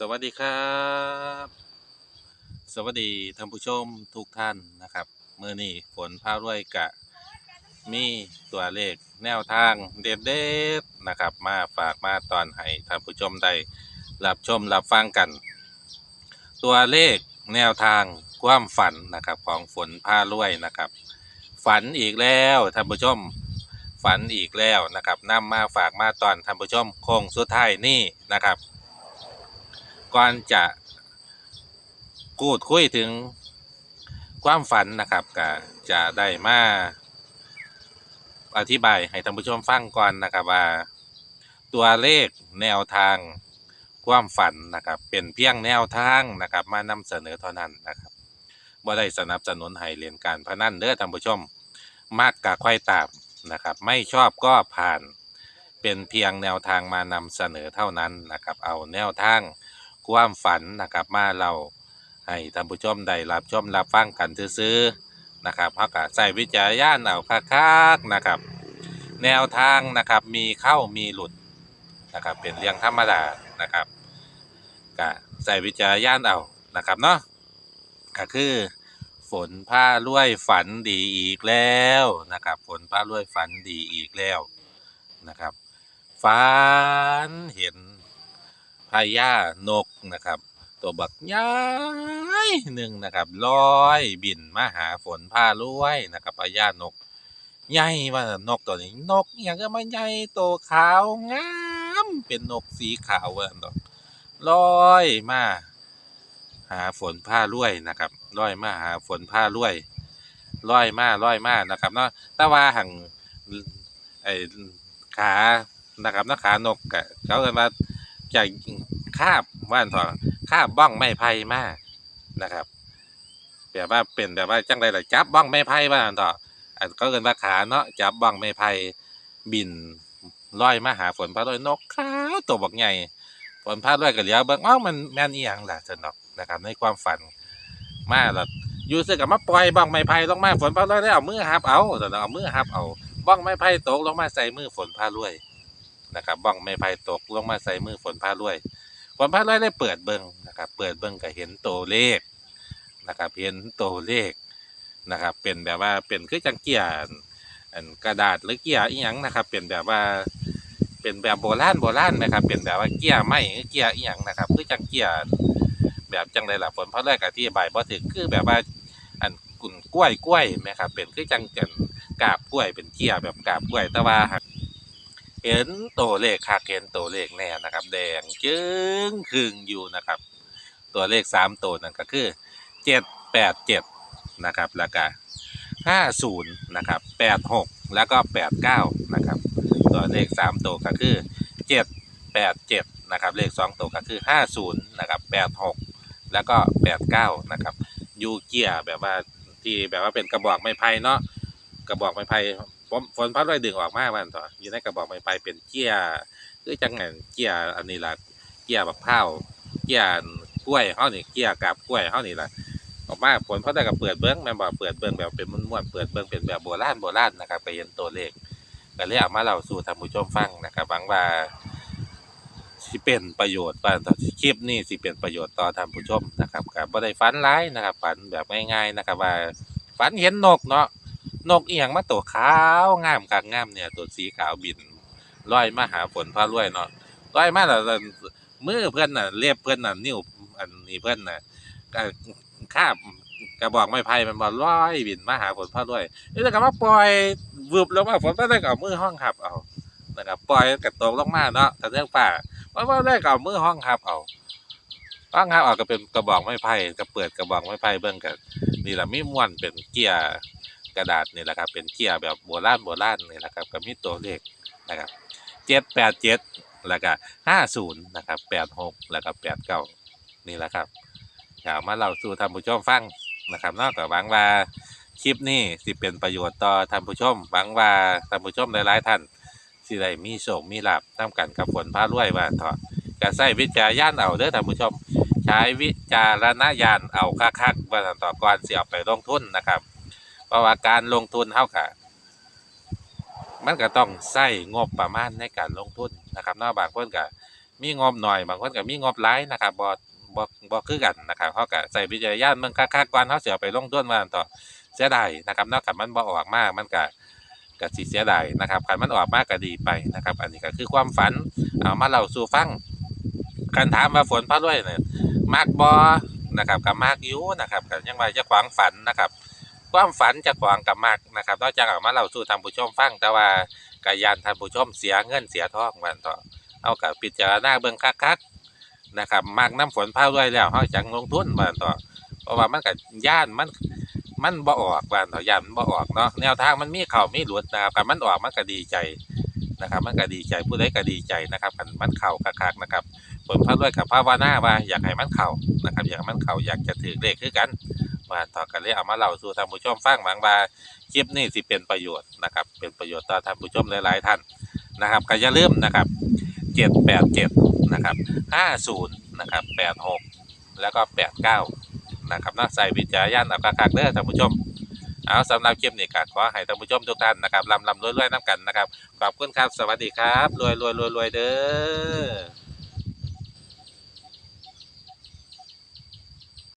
สวัสดีครับ สวัสดีท่านผู้ชมทุกท่านนะครับเมื่อนี้ฝนพารวยกะ มีตัวเลขแนวทางเด็ดๆนะครับ มาฝากมาตอนให้ท่านผู้ชมได้รับชมรับฟังกัน ตัวเลขแนวทางความฝันนะครับของฝนพารวยนะครับ ฝันอีกแล้วท่านผู้ชมฝันอีกแล้วนะครับนำมาฝากมาตอนท่านผู้ชมโค้งสุดท้ายนี่นะครับ ก่อนจะพูดคุยถึงความฝันนะครับก็จะได้มาอธิบายให้ท่านผู้ชมฟังก่อนนะครับว่า ตัวเลขแนวทางความฝันนะครับ เป็นเพียงแนวทางนะครับ มานำเสนอเท่านั้นนะครับบ่ได้สนับสนุนให้เรียนการพนันเด้อท่านผู้ชมมากกะค่อยตามนะครับ ไม่ชอบก็ผ่านเป็นเพียงแนวทางมานำเสนอเท่านั้นนะครับ เอาแนวทาง ความฝันนะครับมาเราให้ท่านผู้ชมได้รับชมรับฟังกันซื้อๆนะครับเพราะกใส่วิจารณญาณเอาคักๆนะครับ แนวทางนะครับมีเข้ามีหลุดนะครับเป็นเรื่องธรรมดานะครับก็ใส่วิจารณญาณเอานะครับเนาะก็คือฝนผ้ารวยฝันดีอีกแล้วนะครับ ฝนผ้ารวยฝันดีอีกแล้วนะครับฝันเห็น พญานกนะครับ ตัวบักใหญ่หนึ่งนะครับลอยบินมาหาฝนผ้ารวยนะครับพญานกใหญ่ว่านกตัวนี้นกอย่างก็มาใหญ่ตัวขาวงามเป็นนกสีขาวว่าดอกลอยมาหาฝนผ้ารวยนะครับลอยมาหาฝนผ้ารวยลอยมาลอยมานะครับเนาะแต่ว่าหังไอ้ขานะครับนาะขานกกะเขาเรียกว่า จะคาบว่านถอคาบบ้องไม้ไผ่มากนะครับแบบว่าเป็นแบบว่าจังไรล่ะจับบ้องไม้ไผ่ว่านถออันก็เกินว่าขาเนาะจับบ้องไม้ไผ่บินลอยมาหาฝนพาด้วยนกขาวตัวบักใหญ่ฝนพาด้วยกับเหลียวเบิ่งอ้าวมันแม่นอีหยังล่ะสนอกนะครับ ในความฝันมาแล้วอยู่ซื่อกับมาปล่อยบ้องไม้ไผ่ลงมาฝนพาด้วยได้เอามือหับเอาสนอกเอามือหับเอาบ้องไม้ไผ่ตกลงมาใส่มือฝนพารวย นะครับบ้องไม้ไผ่ตกลงมาใส่มือฝนพารวย ฝนพารวยได้เปิดเบิงนะครับ เปิดเบิงก็เห็นตัวเลขนะครับเห็นตัวเลขนะครับ เป็นแบบว่าเป็นคือจังเกียร์อันกระดาษหรือเกียร์อีหยังนะครับ เป็นแบบว่าเป็นแบบโบราณโบราณนะครับ เป็นแบบว่าเกียร์ไม้หรือเกียร์อีหยังนะครับ คือจังเกียร์แบบจังไรล่ะฝนพารวยก็ที่ใบายบ่ถึงคือแบบว่าอันกุ่นกล้วยกล้วยไหมครับเป็นคือจังจังกาบกล้วยเป็นเกียร์แบบกาบกล้วยแต่ว่าหัก เห็นตัวเลขคักเห็นตัวเลขแน่นะครับ แดงจึ้งคึงอยู่นะครับ ตัวเลขสามตัวนั่นก็คือเจ็ดแปดเจ็ดนะครับแล้วก็ห้าศูนย์นะครับแปดหกแล้วก็แปดเก้านะครับ ตัวเลขสามตัวก็คือเจ็ดแปดเจ็ดนะครับ เลขสองตัวก็คือห้าศูนย์นะครับแปดหกแล้วก็แปดเก้านะครับยูเกียแบบว่าที่แบบว่าเป็นกระบอกไม้ไผ่เนาะกระบอกไม้ไผ่ ฝนพัดไว้ดึงออกมาวันต่ออยู่ในกระบอกไม้ไผ่เป็นเกียคือจังไงเกียอันนี้ละเกียแบบข้าวเกียกล้วยเฮานี่เกียกับกล้วยเฮานี่ละออกมาผลพัดได้กับเปิดเบิ้งแม่นบ่เปิดเบิ้งแบบเป็นม้วนๆเปิดเบิ้งเป็นแบบโบราณโบราณนะครับไปเห็นตัวเลขก็เลยเอามาเล่าสู่ท่านผู้ชมฟังนะครับหวังว่าสิเป็นประโยชน์ว่าต่อคลิปนี้สิเป็นประโยชน์ต่อท่านผู้ชมนะครับกับบ่ได้ฝันร้ายนะครับ ฝันแบบง่ายๆนะครับว่าฝันเห็นนกเนาะ นกเอียงมาตัวขาวงามคักงามเนี่ย ตัวสีขาวบินลอยมาหาฝนพารวยเนาะลอยมาแล้วมือเพื่อนน่ะเล็บเพื่อนน่ะนิ้วอันนี้เพื่อนน่ะก็คาบกระบอกไม้ไผ่มันบ่ลอยบินมาหาฝนพารวยนี่แล้วก็มาปล่อยวืบลงมาฝนพารวยก็เอามือห้องขับเอานะครับปล่อยกระตกลงมาเนาะแต่เรื่องป่าเพราะว่าได้ก็เอามือห้องขับเอาห้องขับเอาก็เป็นกระบอกไม้ไผ่ก็เปิดกระบอกไม้ไผ่เบิ่งกันนี่แหละมีม้วนเป็นเกียร์ กระดาษนี่แหละครับ เป็นเกียร์แบบโบราณโบราณนี่แหละครับก็มีตัวเลขนะครับเจ็ดแปดเจ็ดแล้วก็ห้าศูนย์นะครับแปดหกแล้วก็แปดเก้านี่แหละครับอยากมาเล่าสู่ท่านผู้ชมฟังนะครับ นอกจากหวังว่าคลิปนี้สิเป็นประโยชน์ต่อท่านผู้ชมหวังว่าท่านผู้ชมหลายๆท่านสิได้มีโชคมีลาภนำกันกับฝนพารวยว่าเถอะก็ใช้วิจารณญาณเอาเด้อท่านผู้ชม ใช้วิจารณญาณเอาคักๆว่าต่อก่อนเสียไปลงทุนนะครับ ราะว่าการลงทุนเท่ากับมันก็ต้องใช้งบประมาณในการลงทุนนะครับนอกบางคนก็มีงบหน่อยบางคนก็มีงบหลายนะครับบ่บ่บ่คือกันนะครับเฮาก็ใส่วิจารณญาณเบิ่งคักๆก่อนเฮาสิเอาไปลงทุนว่าซั่นต่อเสียดายนะครับนอกจากมันบ่ออกมากมันก็ก็สิเสียดายนะครับคันมันออกมากก็ดีไปนะครับ อันนี้ก็คือความฝันเอามาเล่าสู่ฟังคันถามว่าฝนพระรวยเนี่ยมักบ่นะครับก็มักยูนะครับก็ยังว่าจะขวางฝันนะครับ ความฝันจะขวางกับมักนะครับนอกจากเอามาเล่าสู่ท่านผู้ชมฟังแต่ว่าก็ยานท่านผู้ชมเสียเงินเสียทองวันต่อเอากับพิจารณาเบิ่งคักๆนะครับมากน้ำฝนพาด้วยแล้วเฮาจังลงทุนว่าต่อเพราะว่ามันก็ย่านมันมันบ่ออกว่าต่อย่านมันบ่ออกเนาะแนวทางมันมีเข้ามีหลุดนะครับคันมันออกมันก็ดีใจนะครับ มันก็ดีใจผู้ใดก็ดีใจนะครับคันมันเข้าคักๆนะครับผลพาด้วยกับภาวนาว่าอยากให้มันเข้านะครับ อยากมันเข้าอยากจะถือเลขคือกัน ว่าต่อกันเลยเอามาเล่าสู่ท่านผู้ชมฟังหวังว่าคลิปนี้สิเป็นประโยชน์นะครับ เป็นประโยชน์ต่อท่านผู้ชมหลายๆท่านนะครับก็อย่าลืมนะครับเจ็ดแปดเจ็ดนะครับห้าศูนย์นะครับแปดหกแล้วก็แปดเก้านะครับน่าใส่วิจารณญาณเอาคักเด้อท่านผู้ชมเอาสำหรับคลิปนี้ก็ขอให้ท่านผู้ชมทุกท่านนะครับลำลำรวยๆน้ำกันนะครับ ขอบคุณครับ สวัสดีครับ รวยรวยรวยรวยเด้อ